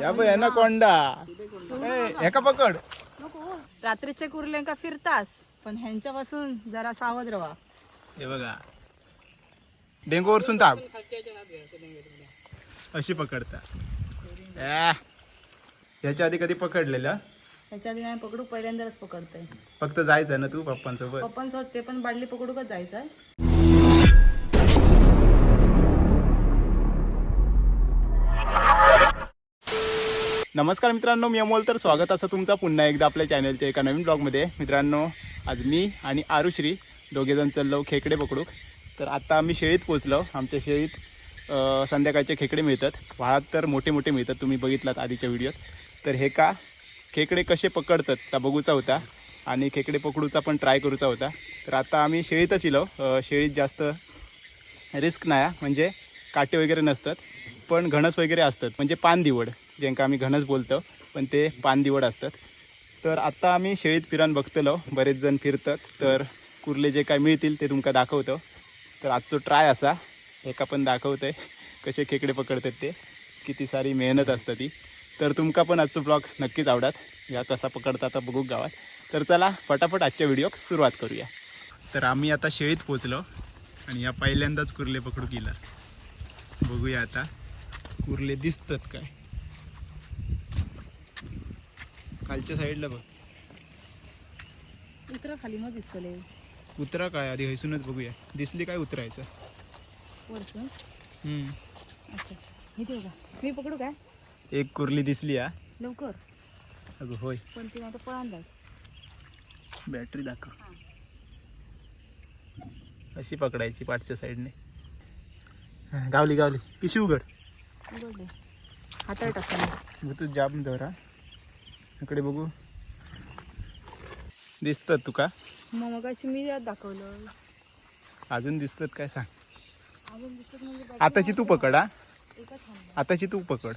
या बघ यांना कोंडा. एका पकड. रात्रीचे कुर्ल्यांका फिरतास पण ह्यांच्यापासून जरा सावध राहा हे बघा. डेंगू वरसून ताप अशी पकडता. याच्या आधी कधी पकडलेलं? ह्याच्या आधी नाही पकडू पहिल्यांदाच पकडतंय. फक्त जायचं ना तू पप्पांसोबत? पप्पांसोबत ते पण बाडली पकडूकच जायचंय नमस्कार मित्रांनो मी अमोल. तर स्वागत असं तुमचा पुन्हा एकदा आपल्या चॅनलच्या एका नवीन ब्लॉगमध्ये. मित्रांनो आज मी आणि आरुश्री दोघेजण चाललो खेकडे पकडूक. तर आता आम्ही शेळीत पोचलो आमच्या शेळीत संध्याकाळचे खेकडे मिळतात. व्हाळात तर मोठे मोठे मिळतात. तुम्ही बघितलात आधीच्या व्हिडिओत. तर हे का खेकडे कसे पकडतात त्या बघूचा होता आणि खेकडे पकडूचा पण ट्राय करूचा होता. तर आता आम्ही शेळीतच इलो. शेळीत जास्त रिस्क नाही म्हणजे काटे वगैरे नसतात पण घणस वगैरे असतात. म्हणजे पान दिवड ज्यांका आम्ही घनच बोलतो पण ते पानदिवड असतात. तर आत्ता आम्ही शेळीत फिरान बघतलो बरेच जण फिरतात. तर कुर्ले जे काय मिळतील ते तुमका दाखवतो. तर आजचो ट्राय असा एका पण दाखवतंय कसे खेकडे पकडतात ते किती सारी मेहनत असतं ती. तर तुमका पण आजचो ब्लॉग नक्कीच आवडत. या कसा पकडता आता बघू गावात. तर चला फटाफट आजच्या व्हिडिओ सुरुवात करूया. तर आम्ही आता शेळीत पोचलो आणि या पहिल्यांदाच कुर्ले पकडू गेलं. बघूया आता कुर्ले दिसतात काय. खालच्या साईडला बघ. उतरा खाली मग दिसतले उतरा काय? आधी हैसूनच बघूया. दिसली काय उतरायचं? वरतून हम्म. अच्छा. मी देऊ का? मी पकडू काय? एक कुर्ली दिसली हा. लवकर. अगं होय. पण ती आता पळान जाय बॅटरी दाखव. अशी पकडायची पाठच्या साईडने. हा, गावली गावली. पिशी उघड. उघडले. हाताळ टाकतो मग तू जाम धरा इकडे बघू. दिसतात तुका? मग मग मी यात दाखवलं. अजून दिसतात काय सांग? अजून दिसत म्हणजे आताची तू पकड हा. एकच थांबला आताची तू पकड.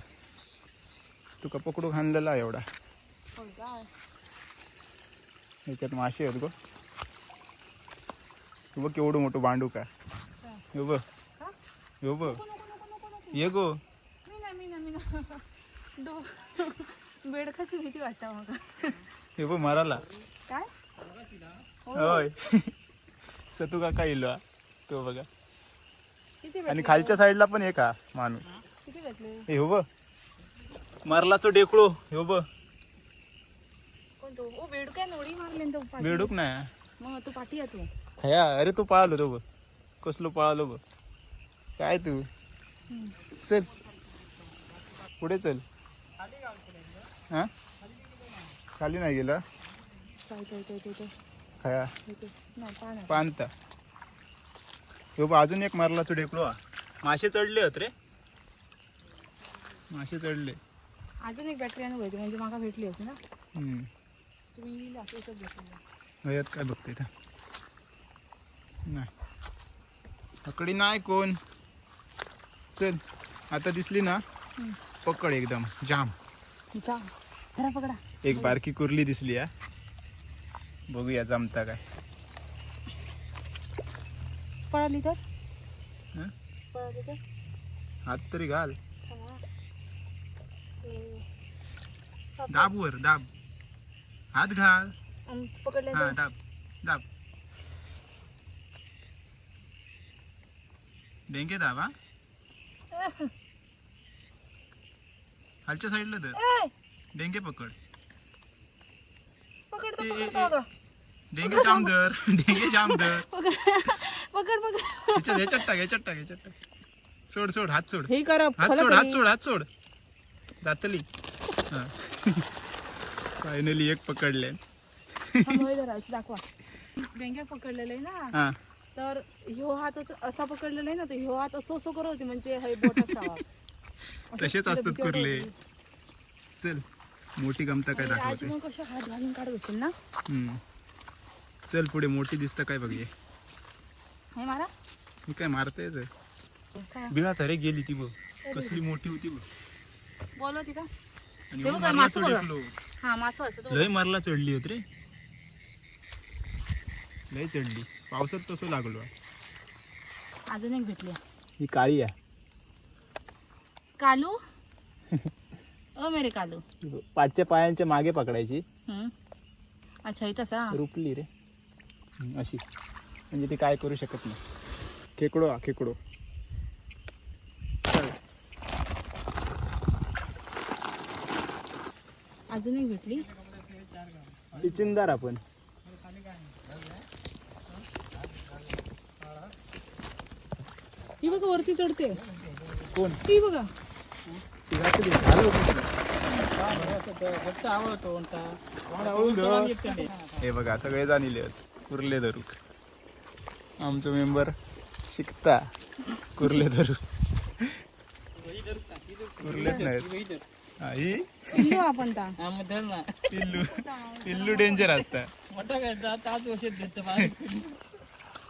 तुका पकडू खांदलेला एवढा. काय याच्यात मासे आहेत गो. तू बघ केवढं मोठं बांडू का हो बघ. का? हो बघ. नको नको नको नको नको. ये गो. मी ना मी ना मी ना दो बेडकाची भीती वाटते मग हे बघ माराला. काय? हो. होय. सतू काका हा. तो बघा. किती आणि खालच्या साईडला पण एक हा माणूस. किती भेटले हे हो बघ. मारला तो डेकळो हो कोणतो? ओ बेडू मारले तो पाठी. बेडूक नाही. मग तू पाठी आहे तू. हया अरे तू पळालो तो बघ. कसलो पळालो बघ. काय तू. चल. पुढे चल. हा? खाली नाही गेला? खया? पानता हो बा अजून एक मारला तू डेकलो हा. मासे चढले होत रे. मासे चढले. अजून एक बॅटरी आणू पाहिजे म्हणजे माका भेटली होती ना. तुम्ही वयात काय बघते नाही. पकडी नाही कोण. चल आता दिसली ना. पकड एकदम. जाम. जा पकडा. एक बारकी कुर्ली दिसली हा. बघूया जमता काय. पळाली तर? हं? पळाली तर? हात तरी घाल. थांबा. दाब वर दाब. हात घाल. पकडले हा दाब दाब. डेंगे दाब हा. खालच्या साईडला तर ए, डेंगे पकड. पकड तर ए, पकड तो आता. डेंगे जाम दर. डेंगे जाम दर. पकड पकड पकड. ह्याच्यात ह्याच्यात टाक ह्याच्यात टाक ह्याच्यात टाक. सोड सोड हात सोड. हे करा हात सोड हात सोड हात सोड. दातली. फायनली एक पकडले. दाखवा. डेंग्या पकडलेलं आहे ना हा. तर ह्यो हात असं- पकडलेला आहे ना तर ह्यो हात असं असं करत होती म्हणजे हे बोट तसेच असतात कुर्ले. चल. मोठी गमता काय दाखवते? मग कशा हात घालून काढत ना. चल पुढे मोठी दिसतं काय बघ मारा. मी काय मारतेच बिळा तरी गेली ती बघ. कसली मोठी होती बघ. बोलव ती का लय मारला चढली होत रे. लय चढली. पावसात तसं लागलो. अजून एक भेटले. ही काळी आहे. कालू? अ मेरे कालू. पाठच्या पायांच्या मागे पकडायची. हम्म. अच्छा इथं सा रुपली रे. हम्म, अशी. म्हणजे ती काय करू शकत नाही. खेकडो हा खेकडो. चल. अजून एक भेटली. ती चिंदार आपण. ही बघा वरती चढते. कोण? ती बघा. ती घातली. झालं होतं ती. हे बघा सगळे जाणले कुर्ले धरूक आमचं मेंबर शिकता कुर्ले धरू कुर्लेच नाहीत. आई? पिल्लू. आपण पिल्लू पिल्लू डेंजर असता.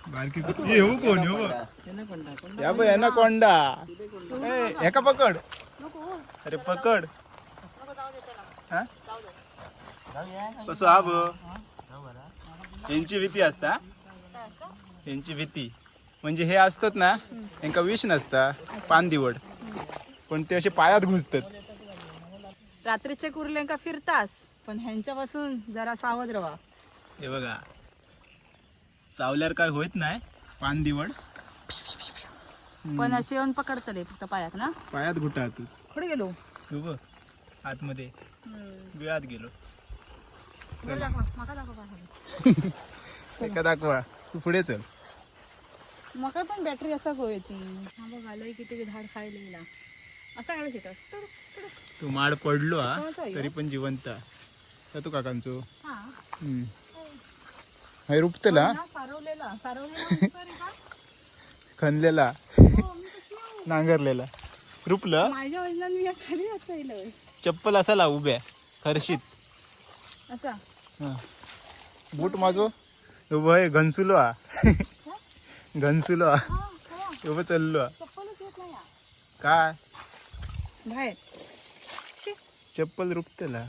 बारकी कुत्री- हे हो कोण हो या बघ यांना कोंडा. एका पकड. अरे पकड. हा? कसं हा ब यांची भीती असता? यांची भीती. म्हणजे हे असतात ना यांका विष नसता पान दिवड पण ते असे पायात घुसतात. रात्रीचे कुर्ले का फिरतास पण ह्यांच्यापासून जरा सावध राहा हे बघा. चावल्यावर काय होत नाही पान दिवड पण असे येऊन पकडतले फक्त पायात ना? पायात घुटा तू कुठे गेलो? तू बघ. आतमध्ये बिळात गेलो. एका दाखवा. तू पुढे चल. मका पण बॅटरी असा गो येते. हा बघ आलंय झाड खायला असा काढू शकत तू माड पडलो हा. तरी पण जिवंत. तू काकांचो. हा. हम्म. हाय रुपतला? हा, सारवलेला. सारवलेला म्हणतो रे का? खणलेला. हो, मी? नांगरलेला. रुपलं? माझ्या वडिलांनी मी खाली असायला. चप्पल असाला उभ्या खरशीत. असा हा. बूट माझो उभं आहे घनसुलो हा घनसुलो हा उभं चाललो. हा नाही हा. काय? बाहेर. चप्पल रुपतेला.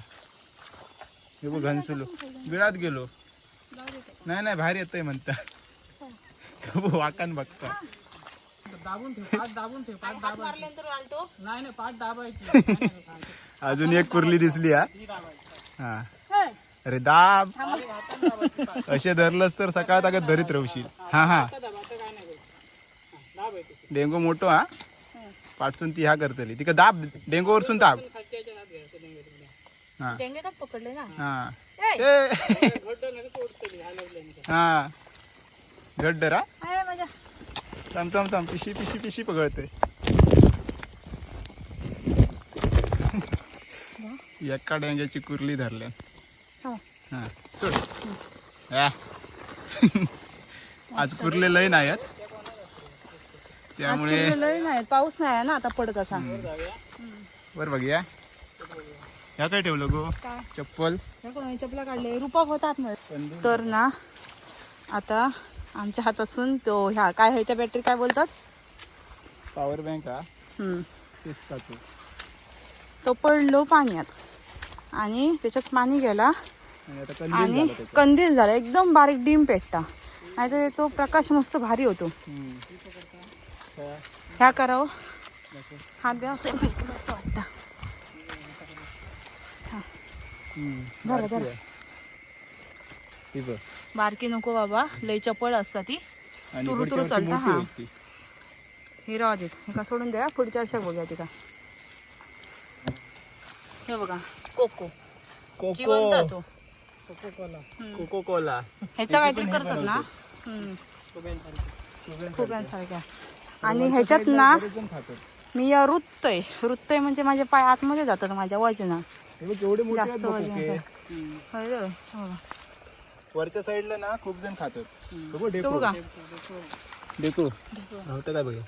उभं घनसुलो बिळात गेलो. नाही नाही बाहेर येतोय म्हणता. वाकान बघता. हात मारल्यानंतर आलतो अजून एक कुर्ली दिसली हा. हा. हे, अरे दाब. असे धरलंस तर सकाळ ताकद धरीत राहशील हा हा. डेंगू मोठो हा. पाठसून ती ह्या करतली. तिका दाब डेंगू वरसून दाब. हा. हा. हा. माझ्या थांब थांब थांब. पिशी पिशी पिशी पकडते एका डेंग्याची कुर्ली धरल्या. हा. हा सोड या. आज कुर्ले लय नाही आहेत. त्यामुळे लय नाही पाऊस नाही आहे ना आता पडत असा. बर बघ या. ह्या काय ठेवलं गो? चप्पल? चपला काढले. रुपा होतात तर ना आता आमच्या हातातून तो ह्या काय आहे त्या बॅटरी काय बोलतात? पॉवर बँक हा. तो पडलो पाण्यात. आणि त्याच्यात पाणी गेला. आणि कंदील झाला एकदम बारीक डिम पेटता नाही तर तो प्रकाश मस्त भारी होतो? ह्या करावं हात द्या. मस्त वाटतं बारकी. ही नको बाबा. लय चपळ असता ती. तुरु तुरु चालतं, हा. हे राहू देत. हे सोडून द्या. पुढच्या वर्षात बघूया ती का. हे बघा. कोको. जिवंत कोको तो कोको कोला ह्याचा काहीतरी करतात ना? हम्म. आणि ह्याच्यात ना मी या रुतय रुतय म्हणजे माझे पाय आतमध्ये जातात माझ्या वजना. एवढे मोठे आहेत जास्त बघ वजन कोके. हो. वरच्या साईडला ना खूप जण खातात. बघू तो डेको बघा डेको होतं काय बघा.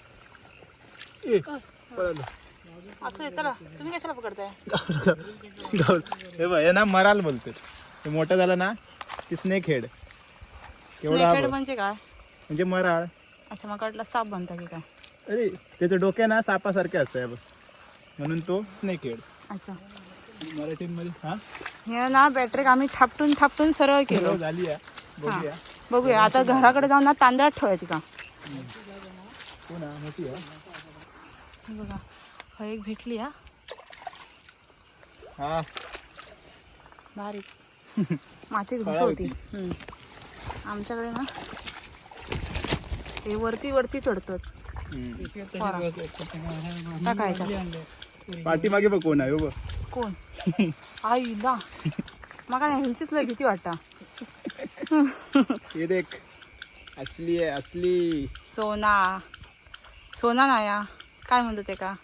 ए, पळालं. असं आहे चला. तुम्ही कशाला पकडताय? गावलं. हे बघ हे ना मराल बोलते हे मोठं झालं ना ती स्नेक हेड एवढा. म्हणजे काय? म्हणजे मराळ अच्छा वाटलं साप बनता की काय? अरे त्याचं डोक्या ना सापासारखे असतं हे बघ. म्हणून तो स्नेक हेड अच्छा. मराठीमध्ये हा? हे ना बॅटरी आम्ही थापटून थापटून सरळ केलो. हो, झाली आहे बघूया. बघूया आता घराकडे जाऊन ना तांदळात ठेवायची. का हो मोठी आहे. हे बघा. हा एक भेटली हा. हा. भारीच. माती घुस फळा होती. हम्म. आमच्याकडे ना हे वरती वरती चढतात. टाकायचा. पाठीमागे बघ कोण आहे हो कोण? आईला मला ह्यांचीच लय भीती वाटता हे देख. असली आहे असली. सोना. सोना नाया. काय म्हणतो ते का?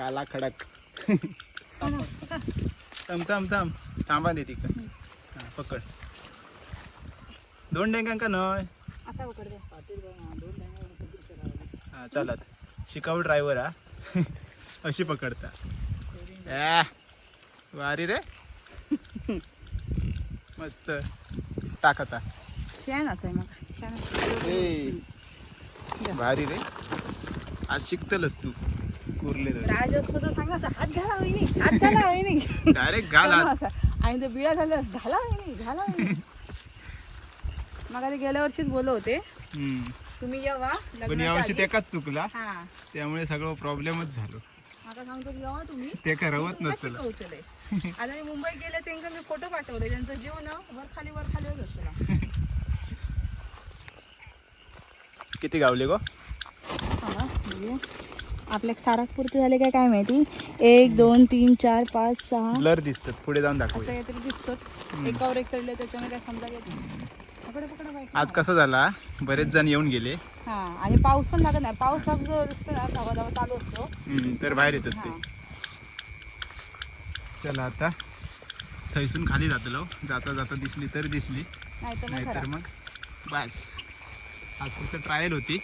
काला खडक. थांब थांब थांब. थांबा दे तिकडं. हा, पकड. दोन डेंगांका नय. आता उकड दे. हा चालत शिकाऊ ड्रायव्हर हा. अशी पकडता. आ, वारी रे. मस्त. टाक आता शेणाच आहे मग. शेण ए, भारी रे. आज शिकतलच तू. कुरले राज असतो तर सांगा हात घाला वहिनी हात घाला वहिनी. डायरेक्ट घाल. आणि ते बिळा झालं घाला वहिनी घाला वहिनी. मग ते गेल्या वर्षीच बोलव होते. तुम्ही येवा पण यावर्षी. तेकाच चुकला. हा. त्यामुळे सगळं प्रॉब्लेमच झालो. आता सांगतो की येवा तुम्ही. ते काय रवत नसलं. आता मी मुंबईत गेले त्यांना मी फोटो पाठवले. त्यांचा जीव ना वर खाली वर खाली होत असतो किती गावले गो? आपल्या सारापुरते झाले काय काय माहिती? एक दोन तीन चार पाच सहा. ब्लर दिसतात. पुढे जाऊन असं दाखवूया काहीतरी दिसतं. एकावर एक चढले त्याच्यामध्ये काय समजा येत. नाही पकडा पकडा बाई. आज कसं झाला? बरेच जण येऊन गेले. हा आणि पाऊस पण लागत नाही. पाऊस दिसतो ना धावा धावा चालू असतो. हम्म, तर बाहेर येतात हा. ते चला आता. थैसून खाली जातलो. जाता जाता दिसली तर दिसली. तर मग नाहीतर खरा. मग बस. आज फक्त ट्रायल होती.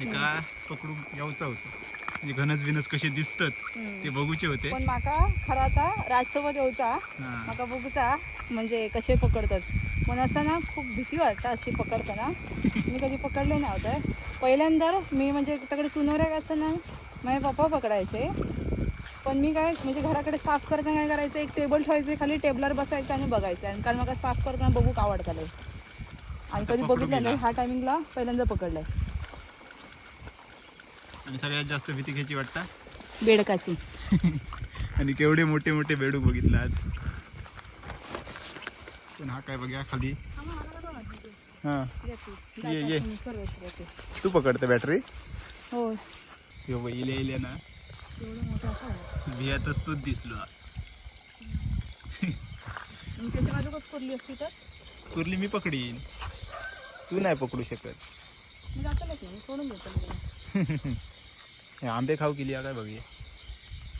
एका पकडून यावचं होतं. म्हणजे घनच बिनस कसे दिसतात. ते बघूचे होते. पण माका खरा आता राजसोबत येऊचा हा. माका बघूचा म्हणजे कसे पकडतात. पण असं ना खूप भीती वाटतं अशी पकडताना. मी कधी पकडले नाही होतं. पहिल्यांदा मी म्हणजे तिकडे चुनवऱ्या असताना माझे पप्पा पकडायचे. पण मी काय म्हणजे घराकडे साफ करताना काय करायचं एक टेबल ठेवायचे खाली टेबलवर बसायचं आणि बघायचं. आणि कारण मला साफ करताना बघू आवडतं लय आणि कधी बघितलं नाही गेला. हा टायमिंगला पहिल्यांदा पकडलाय. आणि सगळ्यात जास्त भीती घ्यायची वाटतं? बेडकाची. आणि केवढे मोठे मोठे बेडूक बघितलं आज. पण हा काय बघा खाली. हा. ये, ये. तू पकडते बॅटरी हो बाई, इले इले ना. भियातच तूच दिसलो. असती तर? कुर्ली मी पकडीन. तू नाही पकडू शकत. सोडून मी. हे आंबे खाऊ केली काय बघूया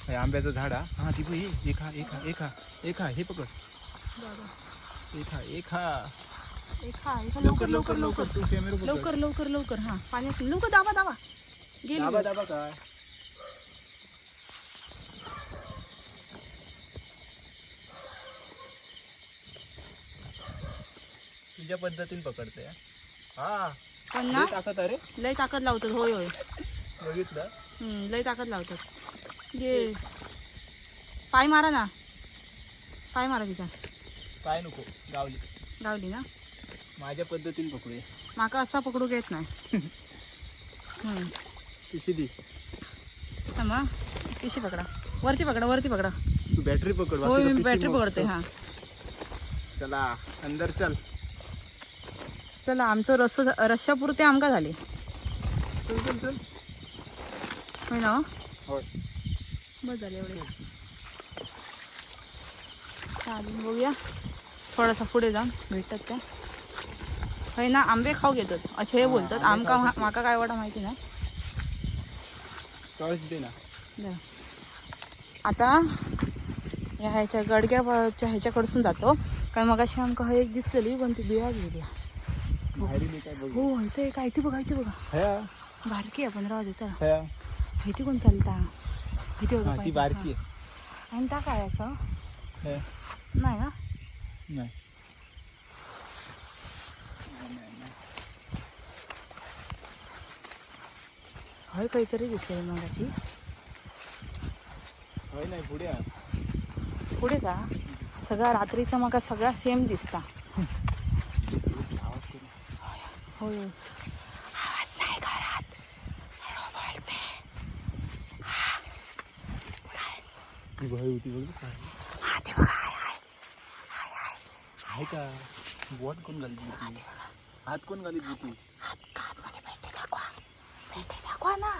हे. आंब्याचं झाड हा. हा ती बघ, हे हे खा हे खा हे खा हे हे पकड. दादा. हे खा हे. लवकर लवकर लवकर तू कॅमेरा पकड. लवकर लवकर लवकर हा. पाण्यात लवकर दाबा दाबा. गेली. दाबा दाबा काय? तुझ्या पद्धतीने पकडते. हा. पण ना अरे लय ताकद लावतात. होय होय. बघितलं? लय ताकद लावतात. गे पाय मारा ना. पाय मारा तिच्या. काय नको गावली. गावली ना? माझ्या पद्धतीने पकडूया माका असा पकडू घेत नाही. हम्म. पिशी दी. थांबा पिशी पकडा. वरती पकडा वरती पकडा. तू बॅटरी पकड बाकीचं मी पिशी बॅटरी मग. पकडते हा. चला अंदर चल. चला आमचं रस्स रश्यापुरते आमका झाले. चल चल चल. होय ना? हो? होय. बस झाले एवढे. चालेल बघूया. थोडासा पुढे जाऊन भेटतात का? होय ना आंबे खाऊ घेतात. असे हे बोलतात. आमका. माका काय वाटा माहिती ना. आता या ह्याच्या गडग्याच्या ह्याच्याकडसून जातो. कारण मग अशी आमका एक दिसलेली पण ती बिळा गेली. हो इथे काय ती बघा इथे बघा. बारकी आहे पण राहू दे इथे कोण चालता हा ती. बारकी. आहे आणि ता काय असं. नाही ना नाही हय काहीतरी दिसले मगाशी होय नाही पुढे. पुढे जा सगळा रात्रीचा मग सगळा सेम दिसता. होय आवाज नाही घरात हळू बोलते. ती भय होती बघ. आहे का? बोट कोण घालीत होती हात कोण घालीत होती दाखवा ना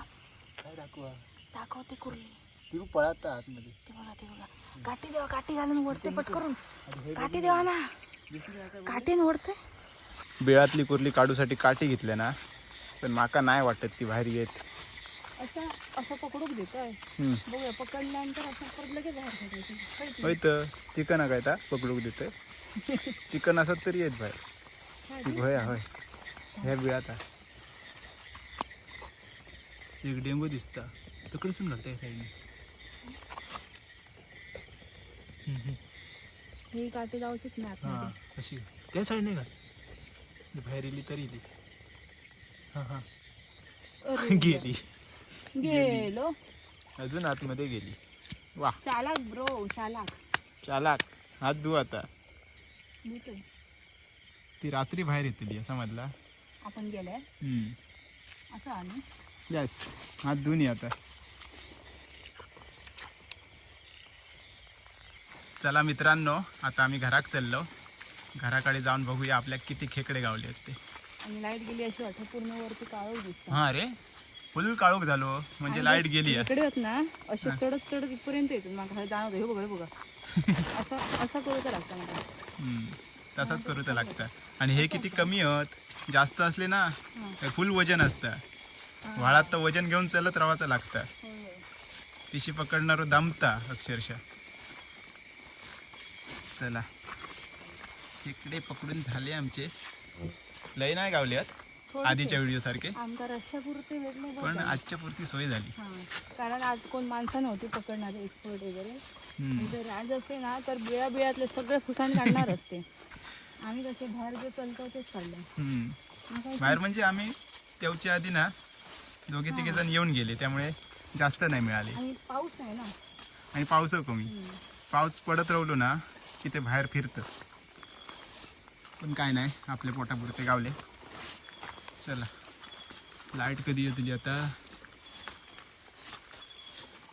काय दाखवा? दाखवते कुर्ली ती पळात आतमध्ये ते बघा ते बघा काठी देवा काठी घालून ओढते पटकरून. काठी देवा ना. काठीन ओढते बिळातली कुर्ली काढूसाठी काठी घेतल्या ना पण माका नाही वाटत ती बाहेर येत. असं असं पकडूक देतोय. बघूया पकडल्यानंतर असं परत लगेच बाहेर काढायचं. काय ते? होय तर चिकन काय ता? पकडूक देतोय. चिकन असत तरी येत बाहेर? भय होय ह्या. बिळात आहे. एक डेंगू दिसता. तकडसून घालता या साईडने. ही जाऊचीच नाही हा. कशी? त्या साईडने घाल. बाहेर इली तरी इली हा हा. गेली. गेलो. अजून आतमध्ये गेली. वा. चालाक ब्रो चालाक. चालाक. हात धुऊ आता. ती रात्री बाहेर येतली असा मधला आपण गेलाय असं यस हात धुवून ये आता. चला मित्रांनो आता आम्ही घरात चाललो. घराकडे जाऊन बघूया आपल्या किती खेकडे गावले आहेत ते. आणि लाइट गेली अशी वाटत पूर्ण वरती दिसत. हा रे. फुल काळोख झालो म्हणजे लाइट गेली इकडे होत ना असे चढत चढत इथपर्यंत येतो मग. जाणवतो हे बघा हे बघा. असं असं करू तर लागतं मला हम्म, तसंच करूचं लागतं. आणि हे किती कमी होत जास्त असले ना हा. फुल वजन असतं. व्हाळात तर वजन घेऊन चालत राहायचं लागतं. होय, होय. पिशी पकडणार दमता अक्षरशः. चला. इकडे पकडून झाले आमचे. लय नाही गावले आहेत. आधीच्या व्हिडिओ सारखे आमका रश्यापुरते भेटले बरं पण. आजच्या पुरती सोय झाली. हा कारण आज कोण माणसं नव्हती पकडणारे एक्सपर्ट वगैरे. हम्म. जर आज असते ना तर बिळा बिळातले सगळे फुसान काढणार असते. आम्ही कसे बाहेर जे चालतो तेच काढलं. हम्म. मग काय बाहेर म्हणजे आम्ही तेवच्या आधी ना दोघे तिघे जण येऊन गेले. त्यामुळे जास्त नाही मिळाले. आणि पाऊस नाही ना. आणि पाऊस कमी. हम्म. पाऊस पडत राहिलो ना की ते बाहेर फिरतं. पण काय नाही आपले पोटापुरते गावले. चला. लाइट कधी येतली आता?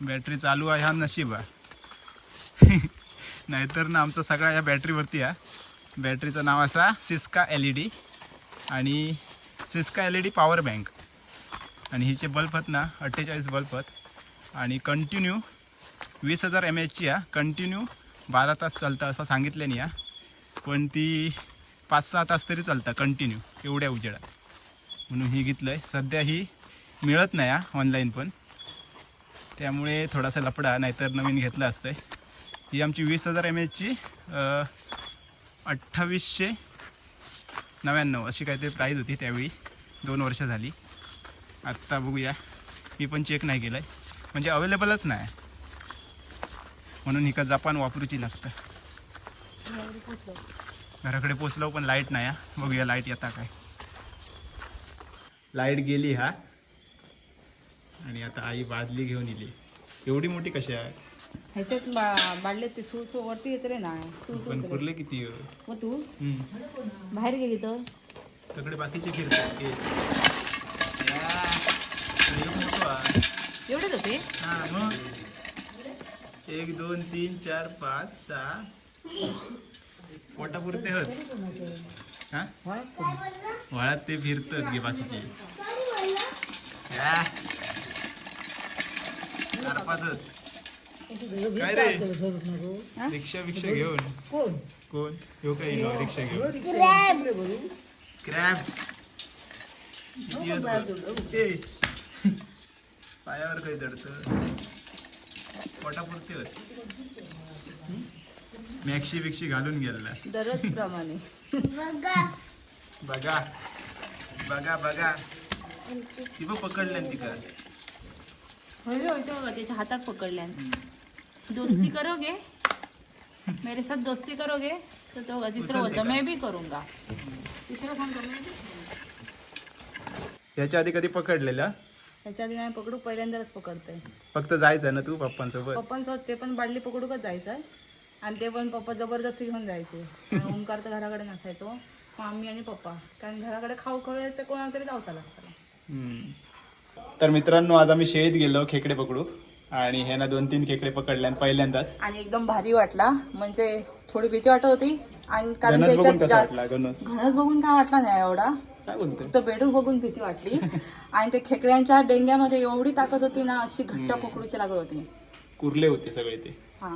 बॅटरी चालू आहे हा नशीब आहे. नाहीतर ना आमचा सगळा या बॅटरीवरती आहे बॅटरीचं नाव असा सिस्का एल ई डी. आणि Syska L E D power bank. आणि हिचे बल्ब आहेत ना अठ्ठेचाळीस बल्ब आहेत. आणि कंटिन्यू वीस हजार एम एचची आहे कंटिन्यू बारा तास चालतं असं सांगितलं नाही या पण ती पाच सहा तास तरी चालतं कंटिन्यू एवढ्या उजेडात. म्हणून ही घेतलं आहे सध्या ही मिळत नाही ऑनलाईन पण. त्यामुळे थोडासा लपडा नाहीतर नवीन घेतलं असतं ही आमची वीस हजार एम एचची अठ्ठावीसशे नव्याण्णव अशी काहीतरी प्राईज होती त्यावेळी. दोन वर्ष झाली. आत्ता बघूया. मी पण चेक नाही केलं आहे म्हणजे अवेलेबलच नाही. म्हणून हिका जपान वापरूची लागतं. घराकडे पोचलो. पण लाइट नाही हा. बघूया लाइट येता काय. लाइट गेली हा. आणि आता आई बादली घेऊन येली एवढी मोठी कशी आहे? ह्याच्यात बा- बाडले ते सूळ सूळ वरती येत रे ना. सूळ पण सूळ पुरले किती? मग तू? हम्म. बाहेर गेली तर? तिकडे बाकीचे फिरतात ते या. एक मोठं आहे. एवढेच होते? हा मग? एक दोन तीन चार पाच सहा. पोटापुरते होत. हा? वळात ते फिरतात गे बाकीचे. काय रे? रिक्षा बिक्षा घेऊन. कोण? कोण? येऊ काही ना रिक्षा घेऊन? ए. पायावर काही चढतं पोटापुरते होत. मॅक्सी बिक्शी घालून गेला दररोज प्रमाणे. बघा. बघा. बघा ती पण पकडलं तिका होय होय ते बघा त्याच्या हातात पकडल्या दोस्ती करोगे मेरे साथ दोस्ती करोगे तर तो बघा तिसरं बोलतो का? मैं भी करूंगा. तिसरं सांगतो मैं भी ह्याच्या आधी कधी पकडलेला? त्याच्या आधी नाही पकडू. पहिल्यांदाच पकडतोय. फक्त जायचं ना तू पप्पांसोबत? पप्पांसोबत ते पण बाडली पकडूकच जायचं आणि ते पण पप्पा जबरदस्ती घेऊन जायचे. आणि ओंकार तर घराकडे नसायचो मग आम्ही आणि पप्पा. कारण घराकडे खाऊ खाऊ तर कोणाला तरी जावता लागतं. तर मित्रांनो आज आम्ही शेळीत गेलो खेकडे पकडू. आणि ह्यानं दोन तीन खेकडे पकडल्या पहिल्यांदाच. आणि एकदम भारी वाटला. म्हणजे थोडी भीती वाटत होती. आणि कारण त्याच्यात घनच बघून काय वाटला नाही एवढा? फक्त बेडूक बघून भीती वाटली. आणि ते खेकड्यांच्या डेंग्यामध्ये एवढी ताकद होती ना अशी घट्ट पकडूची लागत होती. कुर्ले होते सगळे ते. हा.